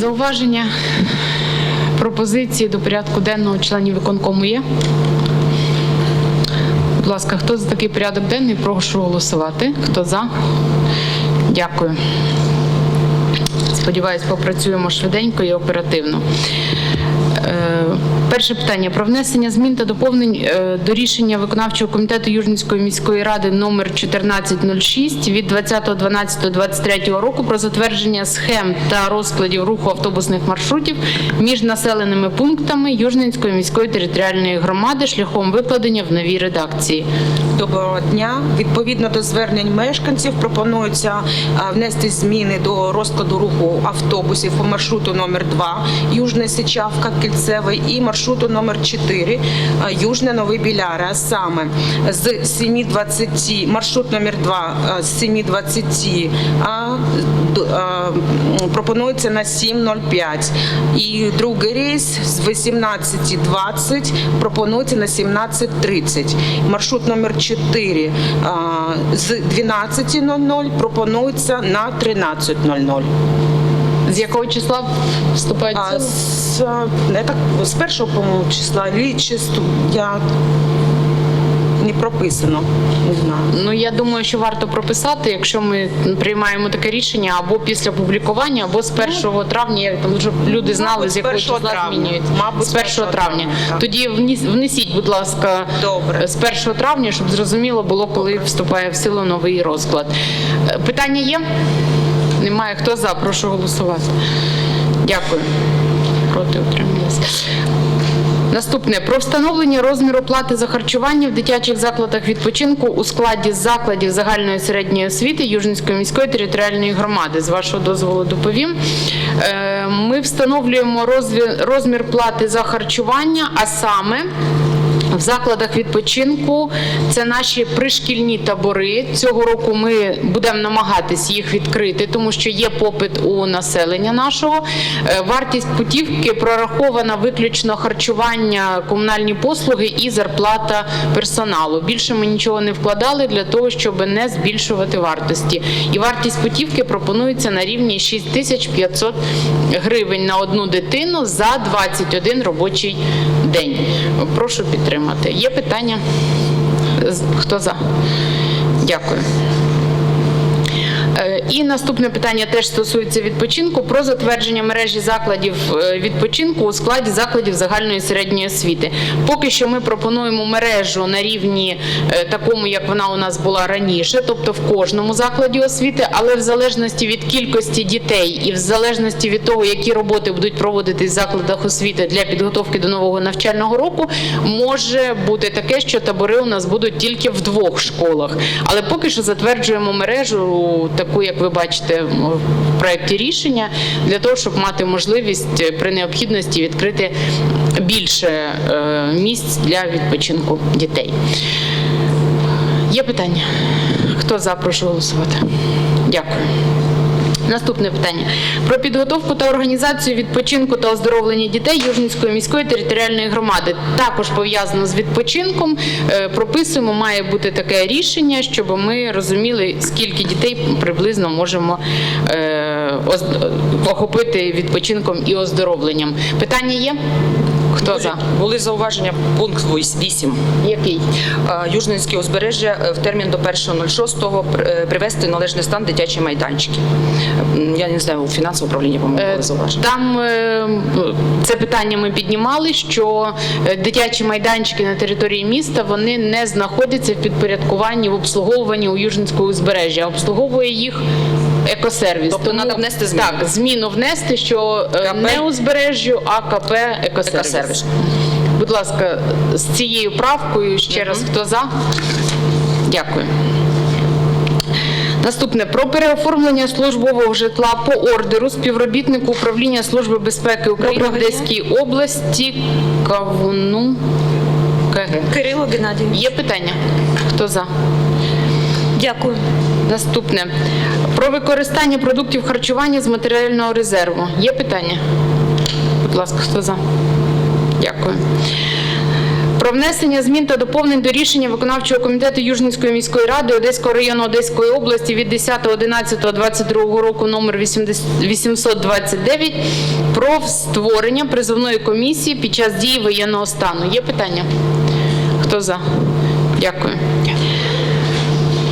Зауваження, пропозиції до порядку денного членів виконкому є? Будь ласка, хто за такий порядок денний, прошу голосувати. Хто за? Дякую. Сподіваюсь, попрацюємо швиденько і оперативно. Е, Перше питання про внесення змін та доповнень е, до рішення виконавчого комітету Южницької міської ради номер 1406 від 20.12.23 року про затвердження схем та розкладів руху автобусних маршрутів між населеними пунктами Южницької міської територіальної громади шляхом викладення в новій редакції. Доброго дня. Відповідно до звернень мешканців пропонується а, внести зміни до розкладу руху автобусів по маршруту номер 2 Южне Сичавка, Кільцевий і маршруту номер 4 а, Южне Новий Біляри. А саме з 7.20, маршрут номер 2 а, з 7.20 а, д- а, м, пропонується на 7.05. І другий рейс з 18.20 пропонується на 17.30. Маршрут номер 4 а, з 12.00 пропонується на 13.00. З якого числа вступають в силу? з, а, так, з першого, по-моєму, числа, лі- чи сту- я не прописано, не знаю. Ну я думаю, що варто прописати, якщо ми приймаємо таке рішення або після публікування, або з 1 травня, як там, щоб люди знали, Мабуть, з якого з 1 числа травня. змінюють. Мабуть, з 1 травня. так. Тоді вніс- внесіть, будь ласка, Добре. з 1 травня, щоб зрозуміло було, коли вступає в силу новий розклад. Е, Питання є? Немає. Хто за? Прошу голосувати. Дякую. Проти утрималися. Наступне про встановлення розміру плати за харчування в дитячих закладах відпочинку у складі закладів загальної середньої освіти Южницької міської територіальної громади. З вашого дозволу доповім. Е, Ми встановлюємо розмір плати за харчування, а саме. В закладах відпочинку це наші пришкільні табори. Цього року ми будемо намагатись їх відкрити, тому що є попит у населення нашого. Е, Вартість путівки прорахована виключно харчування, комунальні послуги і зарплата персоналу. Більше ми нічого не вкладали для того, щоб не збільшувати вартості. І вартість путівки пропонується на рівні 6500 гривень на одну дитину за 21 робочий день. Прошу підтримати. Є питання? Хто за? Дякую. І наступне питання теж стосується відпочинку про затвердження мережі закладів е, відпочинку у складі закладів загальної середньої освіти. Поки що ми пропонуємо мережу на рівні е, такому, як вона у нас була раніше, тобто в кожному закладі освіти, але в залежності від кількості дітей і в залежності від того, які роботи будуть проводитись в закладах освіти для підготовки до нового навчального року, може бути таке, що табори у нас будуть тільки в двох школах. Але поки що затверджуємо мережу, таку, як ви бачите в проєкті рішення, для того, щоб мати можливість е, при необхідності відкрити більше е, місць для відпочинку дітей. Є питання? Хто за, прошу голосувати. Дякую. Наступне питання про підготовку та організацію відпочинку та оздоровлення дітей Южницької міської територіальної громади. Також пов'язано з відпочинком. Е, Прописуємо, має бути таке рішення, щоб ми розуміли, скільки дітей приблизно можемо е, охопити відпочинком і оздоровленням. Питання є? Хто за? Були зауваження пункт 8. Який? Южненське узбережжя е, в термін до 1.06 пр- е, привести належний стан дитячі майданчики. Я не знаю, у фінансове управління, по-моєму, Е, були зауваження. Там е, це питання ми піднімали, що дитячі майданчики на території міста вони не знаходяться в підпорядкуванні в обслуговуванні у Южницького узбережжя. Обслуговує їх екосервіс. Тобто треба внести зміну? Так, зміну внести, що е, КП? не узбережжю, а КП екосервіс. Екосервіс. Будь ласка, з цією правкою ще раз хто за? Дякую. Наступне про переоформлення службового житла по ордеру співробітнику управління Служби безпеки України в Одеській області Кавуну КГ. Кирило Геннадійович. Є питання? Хто за? Дякую. Наступне про використання продуктів харчування з матеріального резерву. Є питання? Будь ласка, хто за? Дякую. Про внесення змін та доповнень до рішення виконавчого комітету Южницької міської ради Одеського району Одеської області від 10.11.22 року номер 829 про створення призовної комісії під час дії воєнного стану. Є питання? Хто за? Дякую.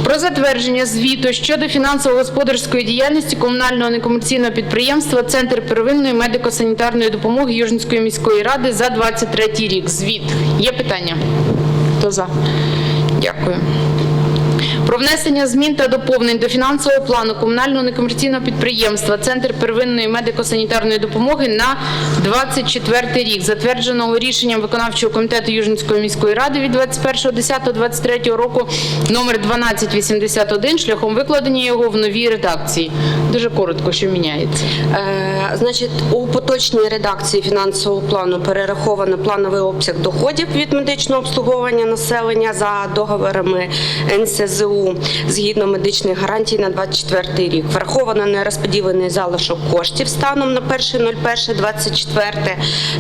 Про затвердження звіту щодо фінансово-господарської діяльності комунального некомерційного підприємства Центр первинної медико-санітарної допомоги Южницької міської ради за 23 рік. Звіт. Є питання? Хто за? Дякую. Про внесення змін та доповнень до фінансового плану комунального некомерційного підприємства Центр первинної медико-санітарної допомоги на 24 рік, затвердженого рішенням виконавчого комітету Южницької міської ради від 21.10.23 року номер 1281 шляхом викладення його в новій редакції. Дуже коротко, що міняється. Е, Значить, у поточній редакції фінансового плану перераховано плановий обсяг доходів від медичного обслуговування населення за договорами НСЗУ згідно медичних гарантій на 24 рік. Враховано нерозподілений залишок коштів станом на 1.01.24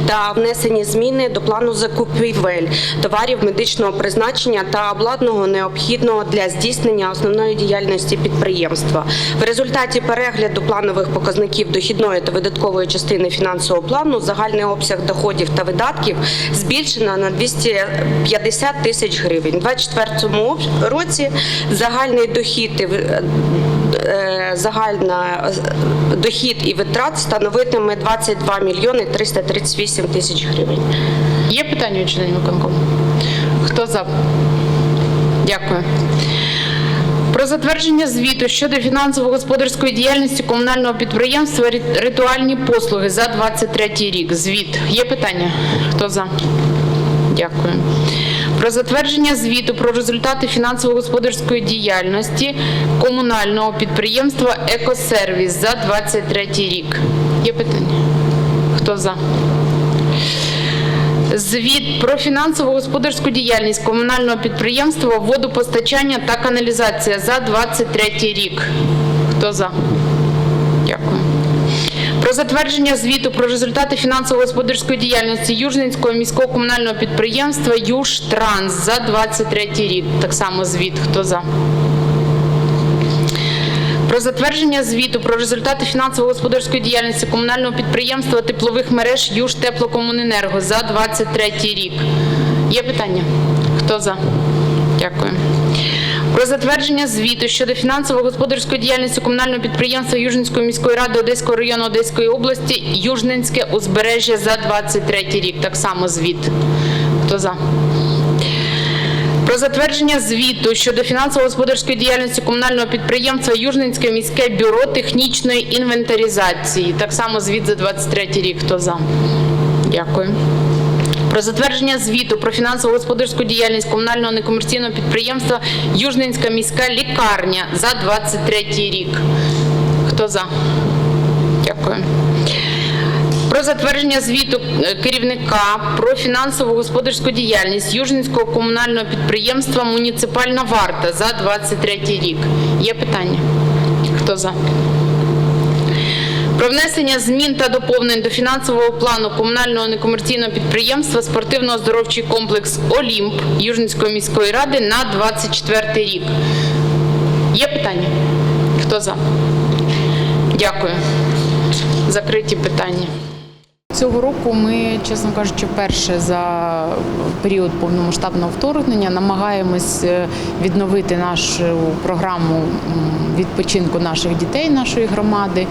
та внесені зміни до плану закупівель товарів медичного призначення та обладнаного необхідного для здійснення основної діяльності підприємства. В результаті перегляду планових показників дохідної та видаткової частини фінансового плану загальний обсяг доходів та видатків збільшено на 250 тисяч гривень. У 2024 році загальний дохід е, загальна е, дохід і витрат становитиме 22 мільйони 338 тисяч гривень. Є питання у членів виконкому? Хто за? Дякую. Про затвердження звіту щодо фінансово-господарської діяльності комунального підприємства Ритуальні послуги за 23 рік. Звіт. Є питання? Хто за? Дякую. Про затвердження звіту про результати фінансово-господарської діяльності комунального підприємства Екосервіс за 23 рік. Є питання? Хто за? Звіт про фінансово-господарську діяльність комунального підприємства водопостачання та каналізація за 23 рік. Хто за? Про затвердження звіту про результати фінансово-господарської діяльності Южненського міського комунального підприємства «Южтранс» за 23 рік. Так само звіт. Хто за? Про затвердження звіту про результати фінансово-господарської діяльності комунального підприємства теплових мереж «Южтеплокомуненерго» за 23 рік. Є питання? Хто за? Дякую. Про затвердження звіту щодо фінансово-господарської діяльності комунального підприємства Южненської міської ради Одеського району Одеської області Южненське узбережжя за 23 рік. Так само звіт. Хто за? Про затвердження звіту щодо фінансово-господарської діяльності комунального підприємства Южненське міське бюро технічної інвентаризації. Так само звіт за 23 рік. Хто за? Дякую. Про затвердження звіту про фінансово-господарську діяльність комунального некомерційного підприємства Южненська міська лікарня за 23 рік. Хто за? Дякую. Про затвердження звіту е, керівника про фінансову господарську діяльність Южненського комунального підприємства Муніципальна варта за 23 рік. Є питання? Хто за? Про внесення змін та доповнень до фінансового плану комунального некомерційного підприємства спортивно-оздоровчий комплекс Олімп Южненської міської ради на 24 рік. Є питання? Хто за? Дякую. Закриті питання. Цього року ми, чесно кажучи, перше за період повномасштабного вторгнення намагаємось е, відновити нашу програму відпочинку наших дітей, нашої громади.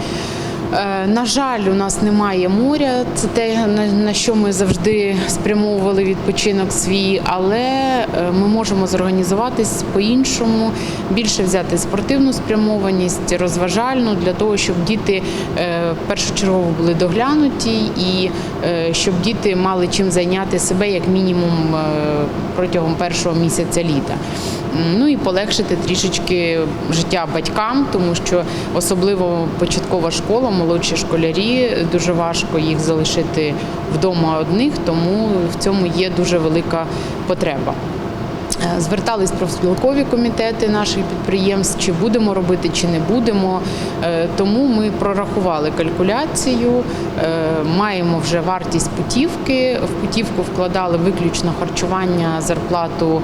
Е, На жаль, у нас немає моря. Це те, на- що ми завжди спрямовували відпочинок свій, але е, ми можемо зорганізуватись по-іншому, більше взяти спортивну спрямованість, розважальну для того, щоб діти е, першочергово були доглянуті і щоб діти мали чим зайняти себе як мінімум протягом першого місяця літа. Ну і полегшити трішечки життя батькам, тому що особливо початкова школа, молодші школярі, дуже важко їх залишити вдома одних, тому в цьому є дуже велика потреба. Е, Звертались профспілкові комітети наших підприємств, чи будемо робити, чи не будемо. Е, Тому ми прорахували калькуляцію, е, маємо вже вартість путівки. В путівку вкладали виключно харчування, зарплату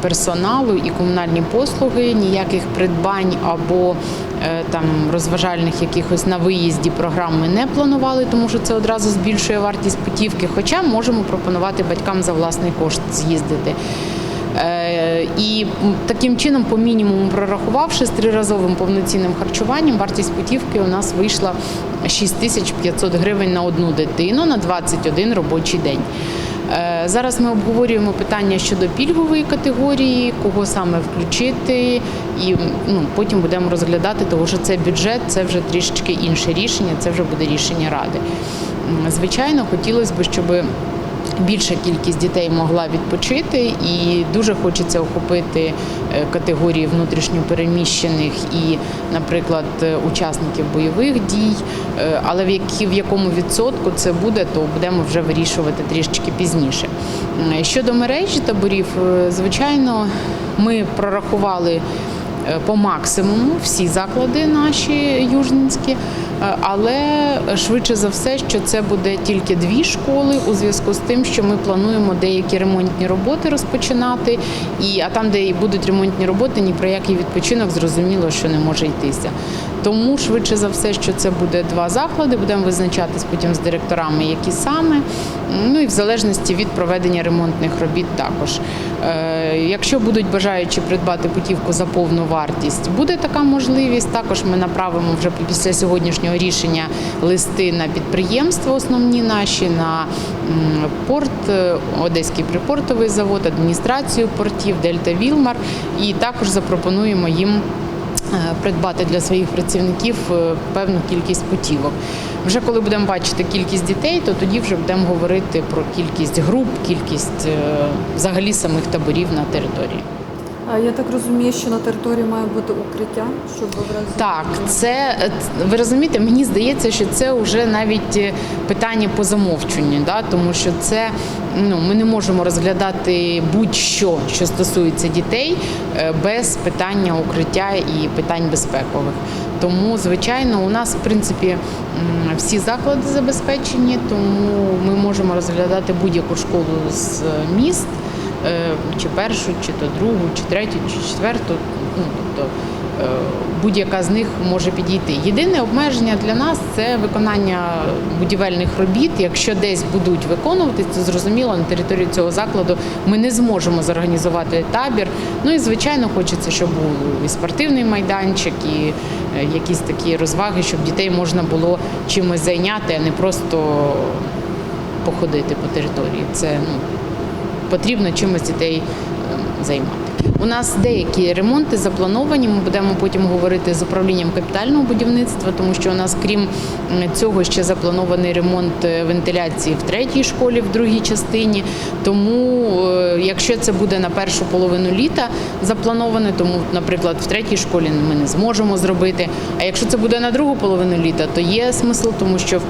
персоналу і комунальні послуги, ніяких придбань або там розважальних якихось на виїзді програм ми не планували, тому що це одразу збільшує вартість путівки. Хоча можемо пропонувати батькам за власний кошт з'їздити. Е, І таким чином, по мінімуму прорахувавши з триразовим повноцінним харчуванням, вартість путівки у нас вийшла 6500 гривень на одну дитину на 21 робочий день. Е, Зараз ми обговорюємо питання щодо пільгової категорії, кого саме включити, і ну, потім будемо розглядати, тому що це бюджет, це вже трішечки інше рішення, це вже буде рішення ради. Звичайно, хотілося б, щоб більша кількість дітей могла відпочити, і дуже хочеться охопити е, категорії внутрішньопереміщених і, наприклад, е, учасників бойових дій. Е, Але в які в якому відсотку це буде, то будемо вже вирішувати трішечки пізніше. Щодо мережі таборів, звичайно, ми прорахували. По максимуму всі заклади наші южненські, але швидше за все, що це буде тільки дві школи у зв'язку з тим, що ми плануємо деякі ремонтні роботи розпочинати. І а там, де і будуть ремонтні роботи, ні про який відпочинок зрозуміло, що не може йтися. Тому швидше за все, що це буде два заклади. Будемо визначатись потім з директорами, які саме. Ну і в залежності від проведення ремонтних робіт також. Е, Якщо будуть бажаючі придбати путівку за повну вартість, буде така можливість. Також ми направимо вже після сьогоднішнього рішення листи на підприємства, основні наші, на порт, е, Одеський припортовий завод, адміністрацію портів, Дельта Вілмар. І також запропонуємо їм придбати для своїх працівників е, певну кількість путівок. Вже коли будемо бачити кількість дітей, то тоді вже будемо говорити про кількість груп, кількість е, взагалі самих таборів на території. А Я так розумію, що на території має бути укриття, щоб разі Так, це е, ви розумієте, мені здається, що це вже навіть е, питання по замовченню, да? тому що це ну ми не можемо розглядати будь-що, що стосується дітей, е, без питання укриття і питань безпекових. Тому, звичайно, у нас в принципі всі заклади забезпечені, тому ми можемо розглядати будь-яку школу з міст. Е, Чи першу, чи то другу, чи третю, чи четверту. Ну, тобто е, будь-яка з них може підійти. Єдине обмеження для нас це виконання будівельних робіт. Якщо десь будуть виконувати, то зрозуміло на території цього закладу ми не зможемо зорганізувати табір. Ну і звичайно, хочеться, щоб був і спортивний майданчик, і е, якісь такі розваги, щоб дітей можна було чимось зайняти, а не просто походити по території. Це ну, потрібно чимось дітей е, займати. У нас деякі ремонти заплановані. Ми будемо потім говорити з управлінням капітального будівництва, тому що у нас, крім цього, ще запланований ремонт е, вентиляції в третій школі, в другій частині. Тому, е, якщо це буде на першу половину літа заплановане, тому, наприклад, в третій школі ми не зможемо зробити. А якщо це буде на другу половину літа, то є смисл, тому що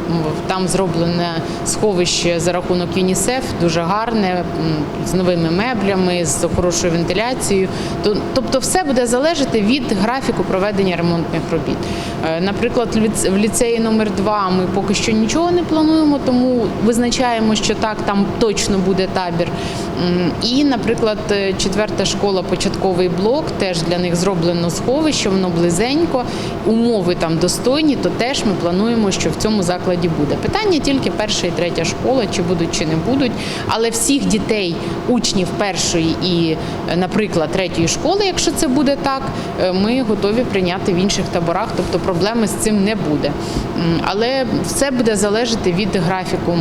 там зроблене сховище за рахунок ЮНІСЕФ, дуже гарне, з новими меблями, з хорошою вентиляцією. То- Тобто, все буде залежати від графіку проведення ремонтних робіт. Е, Наприклад, в ліцеї номер 2 ми поки що нічого не плануємо, тому визначаємо, що так, там точно буде табір. І, наприклад, е, четверта школа, початковий блок, теж для них зроблено сховище, воно близенько, умови там достойні, то теж ми плануємо, що в цьому закладі буде. Питання тільки перша і третя школа, чи будуть, чи не будуть. Але всіх дітей, учнів першої і, е, наприклад, третьої школи, якщо це буде так, е, ми готові прийняти в інших таборах, тобто проблеми з цим не буде. Але все буде залежати від графіку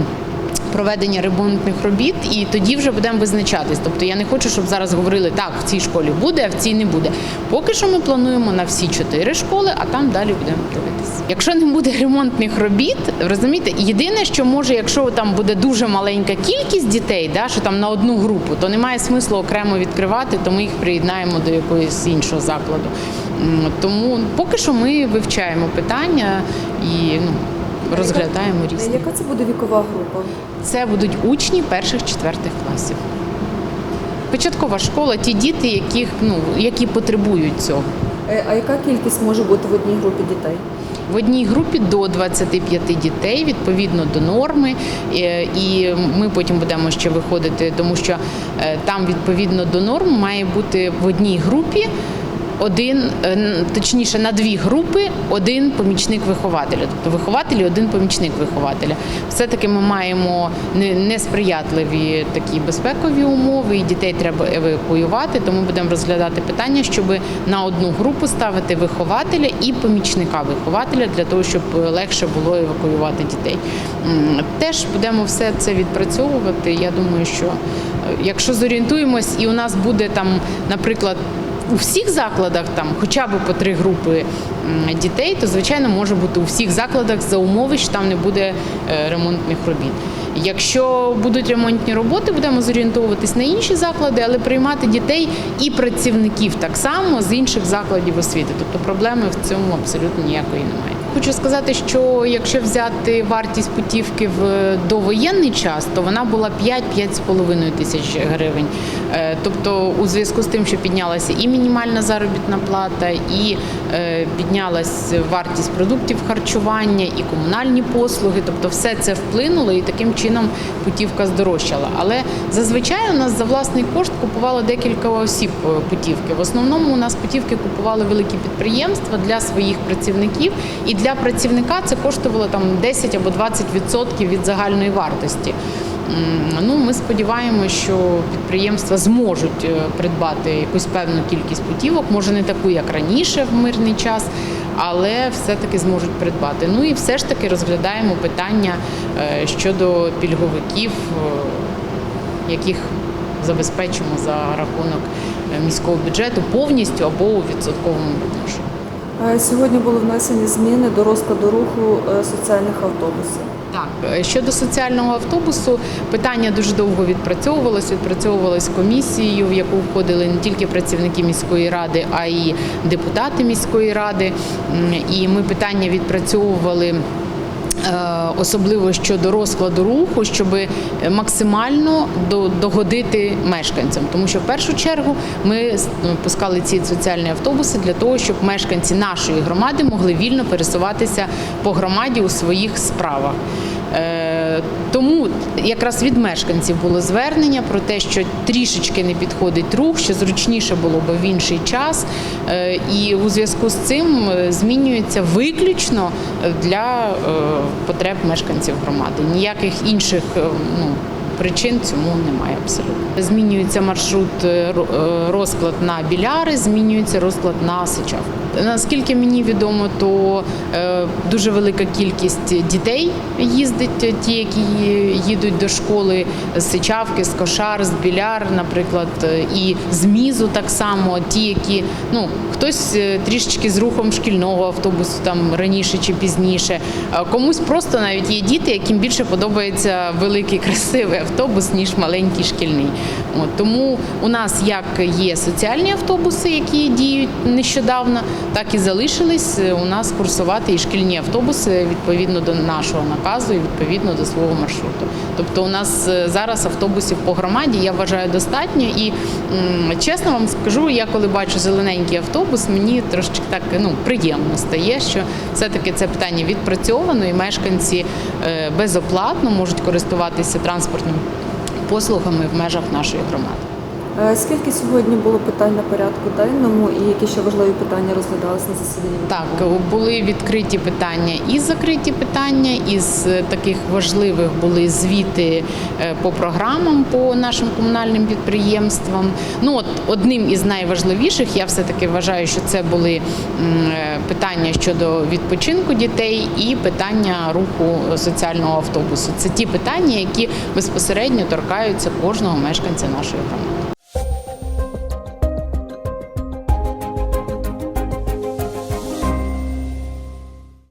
проведення ремонтних робіт, і тоді вже будемо визначатись. Тобто я не хочу, щоб зараз говорили, так, в цій школі буде, а в цій не буде. Поки що ми плануємо на всі чотири школи, а там далі будемо дивитися. Якщо не буде ремонтних робіт, розумієте, єдине, що може, якщо там буде дуже маленька кількість дітей, да, що там на одну групу, то немає смислу окремо відкривати, то ми їх приєднаємо до якогось іншого закладу. Тому поки що ми вивчаємо питання і ну, розглядаємо різні. яка це буде вікова група? Це будуть учні перших четвертих класів. початкова школа, ті діти, яких ну які потребують цього. Е, А яка кількість може бути в одній групі дітей? В одній групі до 25 дітей відповідно до норми, Е, і ми потім будемо ще виходити, тому що е, там відповідно до норм має бути в одній групі. Один, е, точніше, на дві групи один помічник вихователя, тобто вихователь і один помічник вихователя. Все-таки ми маємо несприятливі такі безпекові умови, і дітей треба евакуювати. Тому будемо розглядати питання, щоб на одну групу ставити вихователя і помічника вихователя для того, щоб легше було евакуювати дітей. Теж будемо все це відпрацьовувати. Я думаю, що е, якщо зорієнтуємось, і у нас буде там, наприклад. У всіх закладах там хоча б по три групи дітей, то звичайно може бути у всіх закладах за умови, що там не буде е, ремонтних робіт. Якщо будуть ремонтні роботи, будемо зорієнтовуватись на інші заклади, але приймати дітей і працівників так само з інших закладів освіти. Тобто проблеми в цьому абсолютно ніякої немає. Хочу сказати, що якщо взяти вартість путівки в довоєнний час, то вона була 5-5,5 тисяч гривень. Е, Тобто, у зв'язку з тим, що піднялася і мінімальна заробітна плата, і е, піднялась вартість продуктів харчування, і комунальні послуги, тобто все це вплинуло, і таким чином путівка здорожчала. Але зазвичай у нас за власний кошт купувало декілька осіб е, путівки. В основному у нас путівки купували великі підприємства для своїх працівників, і для працівника це коштувало там 10 або 20% від загальної вартості. Ну, ми сподіваємося, що підприємства зможуть е, придбати якусь певну кількість путівок, може не таку, як раніше в мирний час, але все-таки зможуть придбати. Ну і все ж таки розглядаємо питання е, щодо пільговиків, е, яких забезпечимо за рахунок міського бюджету повністю або у відсотковому відношенні. Сьогодні були внесені зміни до розкладу руху соціальних автобусів. Так, Е, щодо соціального автобусу, питання дуже довго відпрацьовувалось. Відпрацьовувалось комісією, в яку входили не тільки працівники міської ради, а й депутати міської ради. І ми питання відпрацьовували. Е, Особливо щодо розкладу руху, щоб максимально до- догодити мешканцям, тому що в першу чергу ми ну, пускали ці соціальні автобуси для того, щоб мешканці нашої громади могли вільно пересуватися по громаді у своїх справах. Тому якраз від мешканців було звернення про те, що трішечки не підходить рух, що зручніше було б в інший час. Е, І у зв'язку з цим е, змінюється виключно для е, потреб мешканців громади. Ніяких інших ну, причин цьому немає абсолютно. Змінюється маршрут ро- розклад на біляри, змінюється розклад на сичавку. Наскільки мені відомо, то е, дуже велика кількість дітей їздить, ті, які їдуть до школи з сичавки, з кошар, з біляр, наприклад, е, і з мізу так само. Ті, які ну хтось е, трішечки з рухом шкільного автобусу там раніше чи пізніше. Комусь просто навіть є діти, яким більше подобається великий красивий автобус, ніж маленький шкільний. От, тому у нас як є соціальні автобуси, які діють нещодавно, так і залишились е, у нас курсувати і шкільні автобуси відповідно до нашого наказу і відповідно до свого маршруту. Тобто у нас е, зараз автобусів по громаді я вважаю достатньо. І чесно вам скажу, я коли бачу зелененький автобус, мені трошечки так ну приємно стає, що все-таки це питання відпрацьовано, і мешканці е, безоплатно можуть користуватися транспортними послугами в межах нашої громади. Е, Скільки сьогодні було питань на порядку денному і які ще важливі питання розглядались на засіданні? Так, були відкриті питання і закриті питання. Із е, таких важливих були звіти е, по програмам по нашим комунальним підприємствам. Ну от одним із найважливіших, я все таки вважаю, що це були питання щодо відпочинку дітей і питання руху соціального автобусу. Це ті питання, які безпосередньо торкаються кожного мешканця нашої громади.